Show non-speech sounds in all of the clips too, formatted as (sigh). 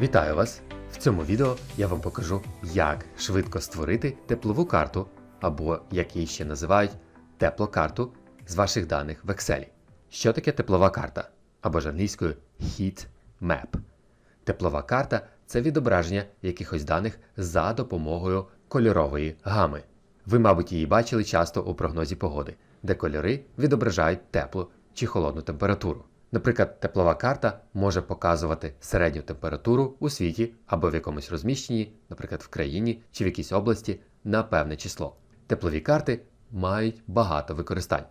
Вітаю вас! В цьому відео я вам покажу, як швидко створити теплову карту, або як її ще називають теплокарту з ваших даних в Excel. Що таке теплова карта? Або ж англійською Heat Map. Теплова карта це відображення якихось даних за допомогою кольорової гами. Ви, мабуть, її бачили часто у прогнозі погоди, де кольори відображають теплу чи холодну температуру. Наприклад, теплова карта може показувати середню температуру у світі або в якомусь розміщенні, наприклад, в країні чи в якійсь області на певне число. Теплові карти мають багато використань.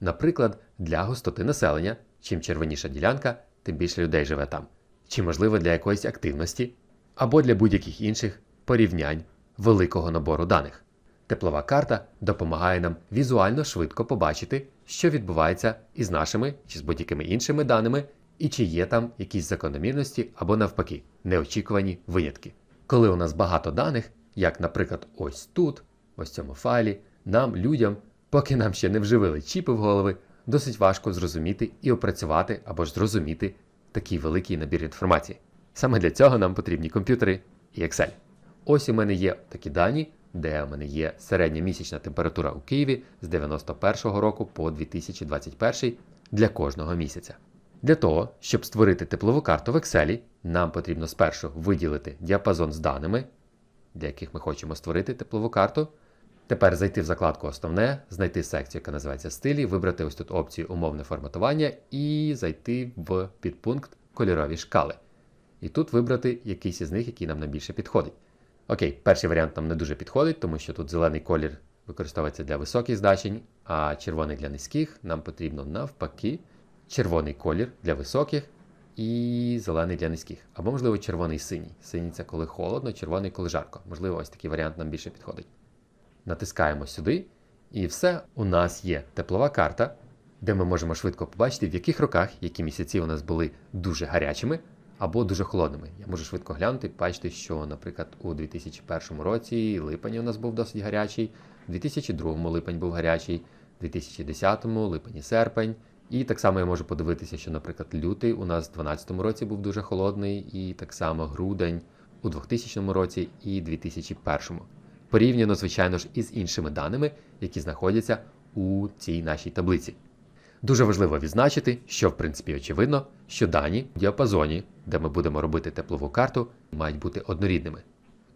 Наприклад, для густоти населення, чим червоніша ділянка, тим більше людей живе там, чи можливо для якоїсь активності, або для будь-яких інших порівнянь великого набору даних. Теплова карта допомагає нам візуально швидко побачити, що відбувається із нашими чи з будь-якими іншими даними, і чи є там якісь закономірності або навпаки неочікувані винятки. Коли у нас багато даних, як, наприклад, ось тут, ось в цьому файлі, нам, людям, поки нам ще не вживили чіпи в голови, досить важко зрозуміти і опрацювати або ж зрозуміти такий великий набір інформації. Саме для цього нам потрібні комп'ютери і Excel. Ось у мене є такі дані, де у мене є середня місячна температура у Києві з 91 року по 2021 для кожного місяця. Для того, щоб створити теплову карту в Excel, нам потрібно спершу виділити діапазон з даними, для яких ми хочемо створити теплову карту. Тепер зайти в закладку Основне, знайти секцію, яка називається Стилі, вибрати ось тут опцію Умовне форматування і зайти в підпункт Кольорові шкали. І тут вибрати якийсь із них, який нам найбільше підходить. Окей, перший варіант нам не дуже підходить, тому що тут зелений колір використовується для високих значень, а червоний для низьких. Нам потрібно навпаки червоний колір для високих і зелений для низьких. Або, можливо, червоний синій. Синій це коли холодно, червоний коли жарко. Можливо, ось такий варіант нам більше підходить. Натискаємо сюди, і все, у нас є теплова карта, де ми можемо швидко побачити, в яких роках які місяці у нас були дуже гарячими або дуже холодними. Я можу швидко глянути і бачити, що, наприклад, у 2001 році липень у нас був досить гарячий, у 2002 липень був гарячий, у 2010 липень і серпень. І так само я можу подивитися, що, наприклад, лютий у нас у 2012 році був дуже холодний, і так само грудень у 2000 році і 2001. Порівняно, звичайно ж, із іншими даними, які знаходяться у цій нашій таблиці. Дуже важливо відзначити, що в принципі очевидно, що дані в діапазоні, де ми будемо робити теплову карту, мають бути однорідними.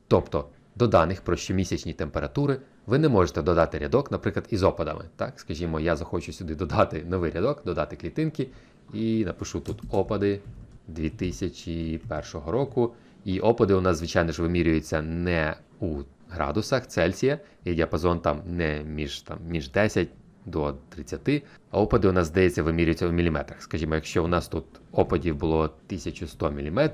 Тобто до даних про щомісячні температури ви не можете додати рядок, наприклад, із опадами. Так, скажімо, я захочу сюди додати новий рядок, додати клітинки, і напишу тут опади 2001 року. І опади у нас, звичайно ж, вимірюються не у градусах Цельсія, і діапазон там не між там, між 10 до 30, а опади у нас, здається, вимірюються у міліметрах. Скажімо, якщо у нас тут опадів було 1100 мм,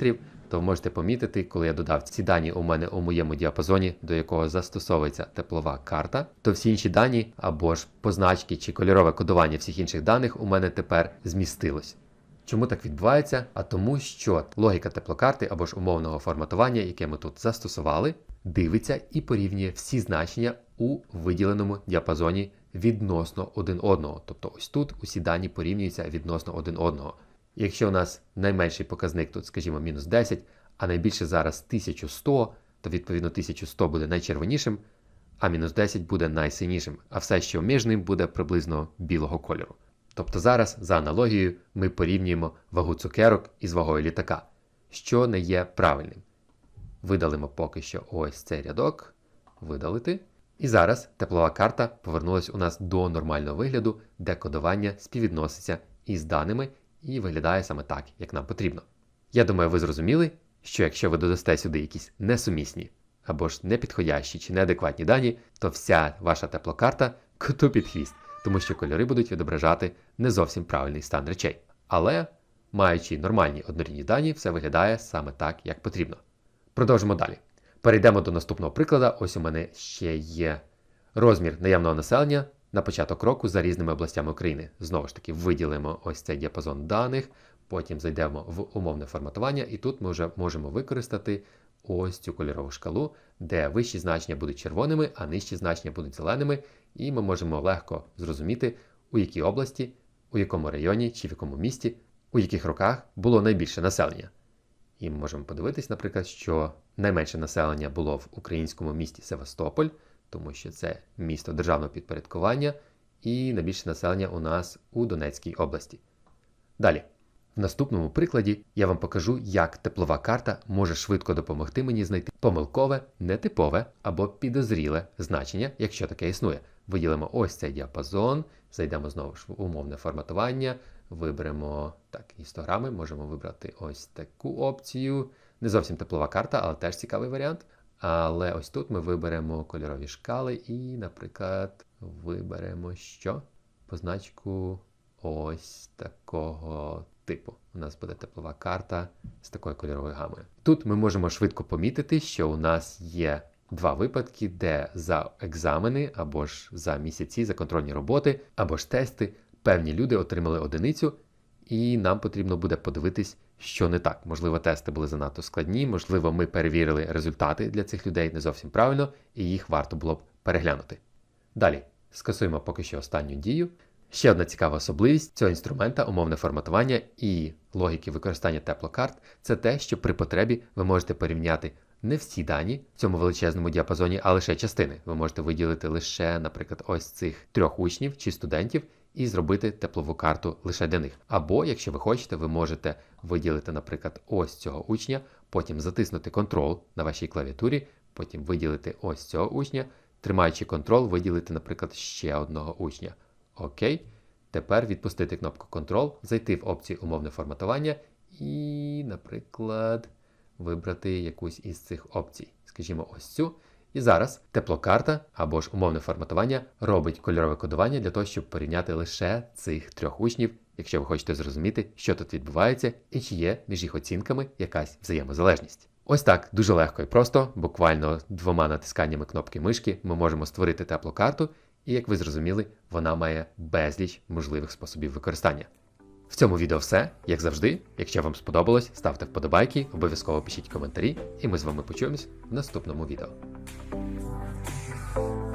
то ви можете помітити, коли я додав ці дані у мене у моєму діапазоні, до якого застосовується теплова карта, то всі інші дані або ж позначки чи кольорове кодування всіх інших даних у мене тепер змістилось. Чому так відбувається? А тому, що логіка теплокарти або ж умовного форматування, яке ми тут застосували, дивиться і порівнює всі значення у виділеному діапазоні відносно один одного. Тобто ось тут усі дані порівнюються відносно один одного. Якщо у нас найменший показник тут, скажімо, мінус 10, а найбільше зараз 1100, то відповідно 1100 буде найчервонішим, а мінус 10 буде найсинішим, а все, що між ним, буде приблизно білого кольору. Тобто зараз, за аналогією, ми порівнюємо вагу цукерок із вагою літака, що не є правильним. Видалимо поки що ось цей рядок, видалити. І зараз теплова карта повернулася у нас до нормального вигляду, де кодування співвідноситься із даними і виглядає саме так, як нам потрібно. Я думаю, ви зрозуміли, що якщо ви додасте сюди якісь несумісні або ж непідходящі чи неадекватні дані, то вся ваша теплокарта (laughs) коту під хвіст, тому що кольори будуть відображати не зовсім правильний стан речей. Але, маючи нормальні однорідні дані, все виглядає саме так, як потрібно. Продовжимо далі. Перейдемо до наступного прикладу. Ось у мене ще є розмір наявного населення на початок року за різними областями України. Знову ж таки, виділимо ось цей діапазон даних, потім зайдемо в умовне форматування, і тут ми вже можемо використати ось цю кольорову шкалу, де вищі значення будуть червоними, а нижчі значення будуть зеленими, і ми можемо легко зрозуміти, у якій області, у якому районі чи в якому місті, у яких роках було найбільше населення. І ми можемо подивитись, наприклад, що найменше населення було в українському місті Севастополь, тому що це місто державного підпорядкування, і найбільше населення у нас у Донецькій області. Далі. В наступному прикладі я вам покажу, як теплова карта може швидко допомогти мені знайти помилкове, нетипове або підозріле значення, якщо таке існує. Виділимо ось цей діапазон, зайдемо знову ж в умовне форматування, виберемо так, гістограми, можемо вибрати ось таку опцію. Не зовсім теплова карта, але теж цікавий варіант. Але ось тут ми виберемо кольорові шкали і, наприклад, виберемо що? Позначку ось такого типу. У нас буде теплова карта з такою кольоровою гамою. Тут ми можемо швидко помітити, що у нас є два випадки, де за екзамени або ж за місяці, за контрольні роботи, або ж тести певні люди отримали одиницю, і нам потрібно буде подивитись, що не так. Можливо, тести були занадто складні, можливо, ми перевірили результати для цих людей не зовсім правильно, і їх варто було б переглянути. Далі скасуємо поки що останню дію. Ще одна цікава особливість цього інструмента умовне форматування і логіки використання теплокарт це те, що при потребі ви можете порівняти не всі дані в цьому величезному діапазоні, а лише частини. Ви можете виділити лише, наприклад, ось цих трьох учнів чи студентів і зробити теплову карту лише для них. Або, якщо ви хочете, ви можете виділити, наприклад, ось цього учня, потім затиснути Ctrl на вашій клавіатурі, потім виділити ось цього учня, тримаючи Ctrl, виділити, наприклад, ще одного учня. Окей. Тепер відпустити кнопку Ctrl, зайти в опцію умовне форматування і, наприклад, вибрати якусь із цих опцій. Скажімо, ось цю. І зараз теплокарта або ж умовне форматування робить кольорове кодування для того, щоб порівняти лише цих трьох учнів, якщо ви хочете зрозуміти, що тут відбувається і чи є між їх оцінками якась взаємозалежність. Ось так дуже легко і просто, буквально двома натисканнями кнопки мишки, ми можемо створити теплу карту, і як ви зрозуміли, вона має безліч можливих способів використання. В цьому відео все, як завжди. Якщо вам сподобалось, ставте вподобайки, обов'язково пишіть коментарі, і ми з вами почуємось в наступному відео. Thank you.